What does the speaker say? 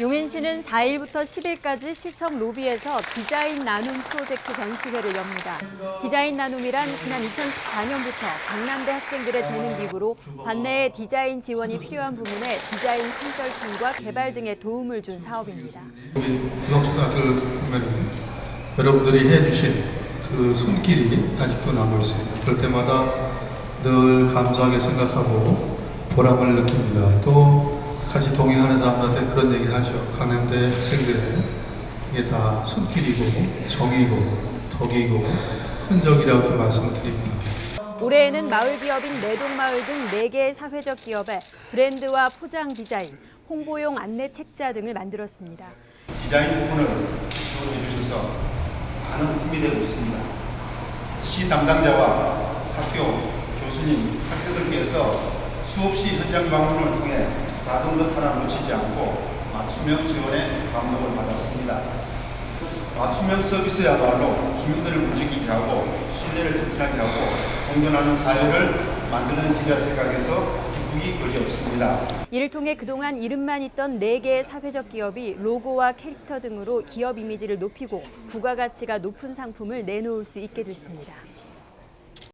용인시는 4일부터 10일까지 시청 로비에서 디자인 나눔 프로젝트 전시회를 엽니다. 디자인 나눔이란 지난 2014년부터 강남대 학생들의 재능 기부로 관내에 디자인 지원이 필요한 부문에 디자인 컨설팅과 개발 등에 도움을 준 사업입니다. 구성초등학교를 보면 여러분들이 해주신 그 손길이 아직도 남아 있습니다. 그럴 때마다 늘 감사하게 생각하고 보람을 느낍니다. 또 동행하는 사람들한테 그런 얘기를 하죠. 강남대 학생들의 이게 다 손길이고 정이고 덕이고 흔적이라고 말씀을 드립니다. 올해에는 마을 기업인 내동마을 등 4개의 사회적 기업에 브랜드와 포장 디자인, 홍보용 안내 책자 등을 만들었습니다. 디자인 부분을 지원해 주셔서 많은 힘이 되고 있습니다. 시 담당자와 학교, 교수님, 학생들께서 수없이 현장 방문을 통해 자동것 하나 놓치지 않고 맞춤형 지원에 감동을 받았습니다. 맞춤형 서비스야말로 주민들을 움직이게 하고 신뢰를 튼튼하게 하고 공존하는 사회를 만드는 길이라 생각해서 기쁘기 그지없습니다. 이를 통해 그동안 이름만 있던 4개의 사회적 기업이 로고와 캐릭터 등으로 기업 이미지를 높이고 부가가치가 높은 상품을 내놓을 수 있게 됐습니다.